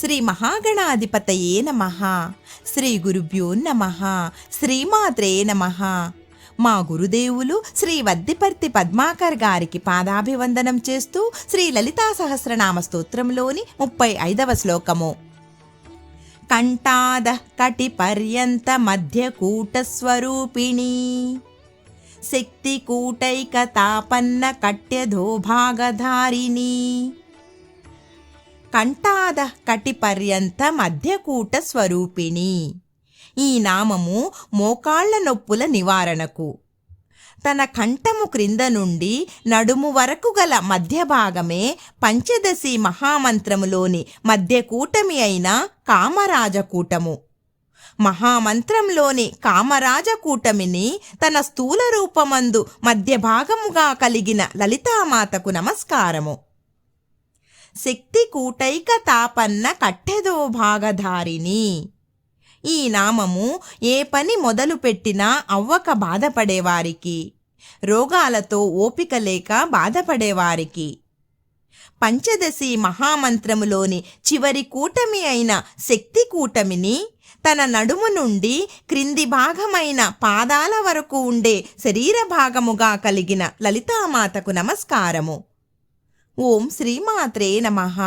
శ్రీ మహాగణాధిపతయే నమ. శ్రీ గురుభ్యో నమ. శ్రీమాత్రే నమ. మా గురుదేవులు శ్రీ వద్దిపర్తి పద్మాకర్ గారికి పాదాభివందనం చేస్తూ శ్రీ లలితా సహస్రనామ స్తోత్రంలోని ముప్పై ఐదవ శ్లోకము. కంఠాద కటి పర్యంత మధ్య శక్తికూటైకతాపన్న శక్తి కంఠాద కటి పర్యంత మధ్యకూట స్వరూపిణి. ఈ నామము మోకాళ్ళ నొప్పుల నివారణకు. తన కంఠము క్రింద నుండి నడుము వరకు గల మధ్య భాగమే పంచదశి మహామంత్రములోని మధ్యకూటమి అయిన కామరాజకూటము. మహామంత్రంలోని కామరాజకూటమిని తన స్థూల రూపమందు మధ్య భాగముగా కలిగిన లలితామాతకు నమస్కారము. శక్తి కూటైక తాపన్న కట్టెదో భాగధారిని. ఈ నామము ఏ పని మొదలుపెట్టినా అవ్వక బాధపడేవారికి. రోగాలతో ఓపిక లేక బాధపడేవారికి. పంచదశి మహామంత్రములోని చివరి కూటమి అయిన శక్తి కూటమిని తన నడుము నుండి క్రింది భాగమైన పాదాల వరకు ఉండే శరీర భాగముగా కలిగిన లలితామాతకు నమస్కారము. ఓం శ్రీమాత్రే నమః